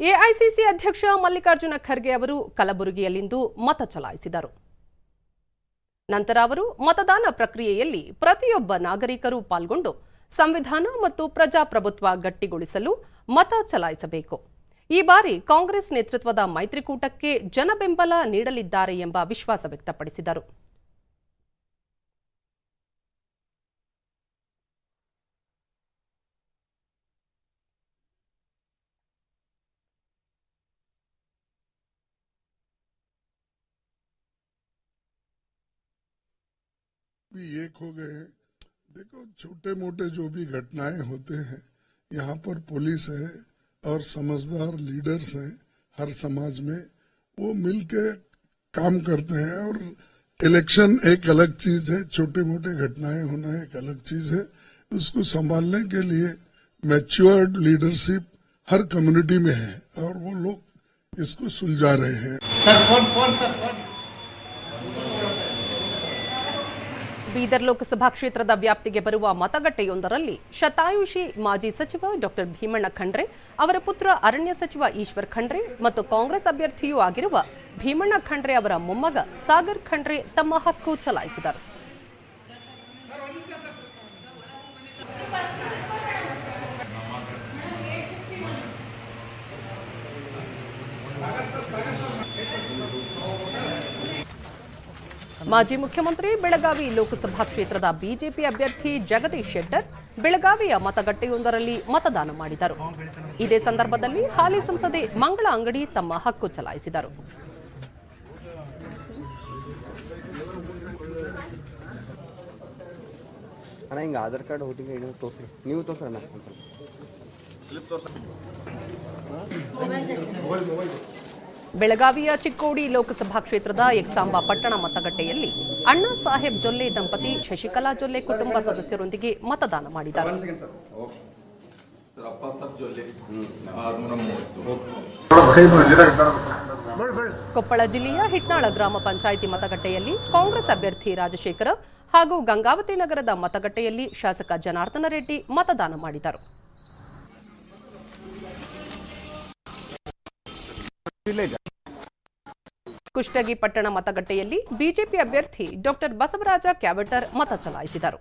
AICC ಅಧ್ಯಕ್ಷ ಮಲ್ಲಿಕಾರ್ಜುನ ಖರ್ಗೆ ಅವರು ಕಲಬುರಗಿಯಲ್ಲಿಂದು ಮತ ಚಲಾಯಿಸಿದರು. ನಂತರ ಅವರು ಮತದಾನ ಪ್ರಕ್ರಿಯೆಯಲ್ಲಿ ಪ್ರತಿಯೊಬ್ಬ ನಾಗರಿಕರು ಪಾಲ್ಗೊಂಡು ಸಂವಿಧಾನ ಮತ್ತು ಪ್ರಜಾಪ್ರಭುತ್ವ ಗಟ್ಟಿಗೊಳಿಸಲು ಮತ ಚಲಾಯಿಸಬೇಕು. ಈ ಬಾರಿ ಕಾಂಗ್ರೆಸ್ ನೇತೃತ್ವದ ಮೈತ್ರಿಕೂಟಕ್ಕೆ ಜನಬೆಂಬಲ ನೀಡಲಿದ್ದಾರೆ ಎಂಬ ವಿಶ್ವಾಸ ವ್ಯಕ್ತಪಡಿಸಿದರು. भी एक हो गए हैं। देखो छोटे मोटे जो भी घटनाएँ होते हैं, यहाँ पर पुलिस है और समझदार लीडर्स हैं हर समाज में। वो मिलके काम करते हैं और इलेक्शन एक अलग चीज़ है छोटे मोटे घटनाएँ होना एक अलग चीज़ है। उसको संभालने के लिए मैच्योर्ड लीडरशिप हर कम्युनिटी में है और वो लोग इसको सुलझा रहे हैं। Sir, phone phone, sir, phone. Bidar Lok Sabha ಕ್ಷೇತ್ರದ ವ್ಯಾಪ್ತಿಗೆ ಬರುವ ಮತಗಟ್ಟೆಯೊಂದರಲ್ಲಿ ಶತಾಯುಷಿ ಮಾಜಿ ಸಚಿವ ಡಾಕ್ಟರ್ ಭೀಮಣ್ಣ ಖಂಡ್ರೆ, ಅವರ ಪುತ್ರ ಅರಣ್ಯ ಸಚಿವ ಈಶ್ವರ್ ಖಂಡ್ರೆ ಮತ್ತು ಕಾಂಗ್ರೆಸ್ ಅಭ್ಯರ್ಥಿಯೂ ಆಗಿರುವ ಭೀಮಣ್ಣ ಖಂಡ್ರೆ ಅವರ ಮೊಮ್ಮಗ ಸಾಗರ್ ಖಂಡ್ರೆ ತಮ್ಮ ಹಕ್ಕು ಚಲಾಯಿಸಿದರು. ಮಾಜಿ ಮುಖ್ಯಮಂತ್ರಿ ಬೆಳಗಾವಿ ಲೋಕಸಭಾ ಕ್ಷೇತ್ರದ ಬಿಜೆಪಿ ಅಭ್ಯರ್ಥಿ ಜಗದೀಶ್ ಶೆಟ್ಟರ್ ಬೆಳಗಾವಿಯ ಮತಗಟ್ಟೆಯೊಂದರಲ್ಲಿ ಮತದಾನ ಮಾಡಿದರು. ಇದೇ ಸಂದರ್ಭದಲ್ಲಿ ಹಾಲಿ ಸಂಸದೆ ಮಂಗಳ ಅಂಗಡಿ ತಮ್ಮ ಹಕ್ಕು ಚಲಾಯಿಸಿದರು. ಸ್ಲಿಪ್ ಹಿಂಗೆ ಆಧಾರ್ ಕಾರ್ಡ್ ನೀವು ತೋರಿಸ್ರಿ ಸ್ವಲ್ಪ. ಬೆಳಗಾವಿಯ ಚಿಕ್ಕೋಡಿ ಲೋಕಸಭಾ ಕ್ಷೇತ್ರದ ಎಕ್ಸಾಂಬ ಪಟ್ಟಣ ಮತಗಟ್ಟೆಯಲ್ಲಿ ಅಣ್ಣಾ ಸಾಹೇಬ್ ಜೊಲ್ಲೆ ದಂಪತಿ ಶಶಿಕಲಾ ಜೊಲ್ಲೆ ಕುಟುಂಬ ಸದಸ್ಯರೊಂದಿಗೆ ಮತದಾನ ಮಾಡಿದ್ದಾರೆ. ಸರ್ ಅಪ್ಪ ಸಾಬ್ ಜೊಲ್ಲೆ. ಆರ್ನೂರ ಮೂವತ್ತು ಕೊಪ್ಪಳ ಜಿಲ್ಲೆಯ ಹಿಟ್ನಾಳ ಗ್ರಾಮ ಪಂಚಾಯಿತಿ ಮತಗಟ್ಟೆಯಲ್ಲಿ ಕಾಂಗ್ರೆಸ್ ಅಭ್ಯರ್ಥಿ ರಾಜಶೇಖರ ಹಾಗೂ ಗಂಗಾವತಿ ನಗರದ ಮತಗಟ್ಟೆಯಲ್ಲಿ ಶಾಸಕ ಜನಾರ್ದನ ರೆಡ್ಡಿ ಮತದಾನ ಮಾಡಿದರು. ಕುಷ್ಟಗಿ ಪಟ್ಟಣ ಮತಗಟ್ಟೆಯಲ್ಲಿ ಬಿಜೆಪಿ ಅಭ್ಯರ್ಥಿ ಡಾಕ್ಟರ್ ಬಸವರಾಜ ಕ್ಯಾಬಟರ್ ಮತ ಚಲಾಯಿಸಿದರು.